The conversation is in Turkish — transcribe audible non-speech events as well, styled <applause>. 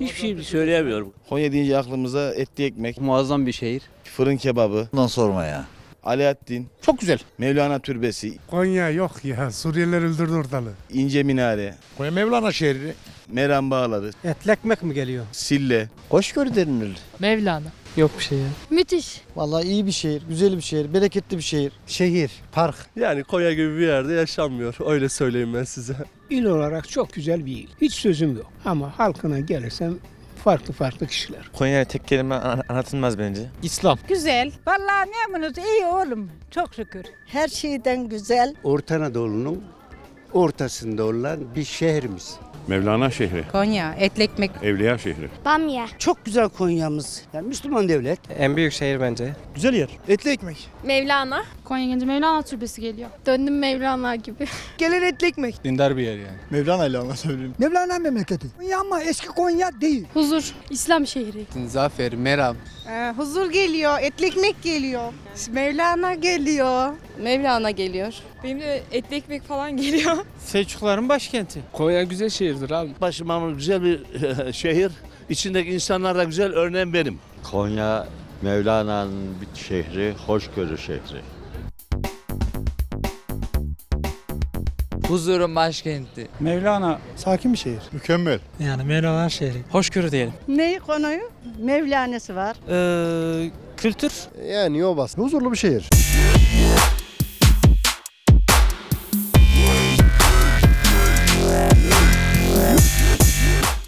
Hiçbir şey söyleyemiyorum. Konya deyince aklımıza etli ekmek, Muazzam bir şehir. fırın kebabı, Bundan sorma ya. Alaaddin, Çok güzel. Mevlana Türbesi, Konya yok ya. Suriyeliler öldürdü ortalığı. İnce Minare, Konya Mevlana şehri. Meram Bağları, Etli ekmek mi geliyor? Sille. Hoşgörü denilir. Mevlana. Yok bir şey ya. Müthiş. Vallahi iyi bir şehir, güzel bir şehir, bereketli bir şehir. Şehir, park. Yani Konya gibi bir yerde yaşanmıyor. Öyle söyleyeyim ben size. İl olarak çok güzel bir il. Hiç sözüm yok. Ama halkına gelirsem farklı farklı kişiler. Konya tek kelime anlatılmaz bence. İslam. Güzel. Vallahi memnunuz. iyi oğlum. Çok şükür. Her şeyden güzel. Orta Anadolu'nun ortasında olan bir şehrimiz. Mevlana şehri, Konya, etli ekmek. Evliya şehri. Bamya. Çok güzel Konya'mız. Yani Müslüman devlet. En büyük şehir bence. Güzel yer. Etli ekmek. Mevlana. Konya gelince Mevlana Türbesi geliyor. Döndüm Mevlana gibi. <laughs> Gelen etli ekmek. Dindar bir yer yani. Mevlana ile anlatabilirim. Mevlana memleketi. Konya ama eski Konya değil. Huzur. İslam şehri. Zafer, Meram. huzur geliyor, etli ekmek geliyor. Mevlana geliyor. Mevlana geliyor. Benim de etli ekmek falan geliyor. <laughs> Selçukluların başkenti. Konya güzel şehirdir abi. Başıma güzel bir <laughs> şehir. İçindeki insanlar da güzel. Örneğin benim. Konya Mevlana'nın bir şehri, hoşgörü şehri. Huzurun başkenti. Mevlana sakin bir şehir. Mükemmel. Yani Mevlana şehri. Hoşgörü diyelim. Ne konuyu? Mevlanesi var. Ee, kültür. Yani Yobas. Huzurlu bir şehir.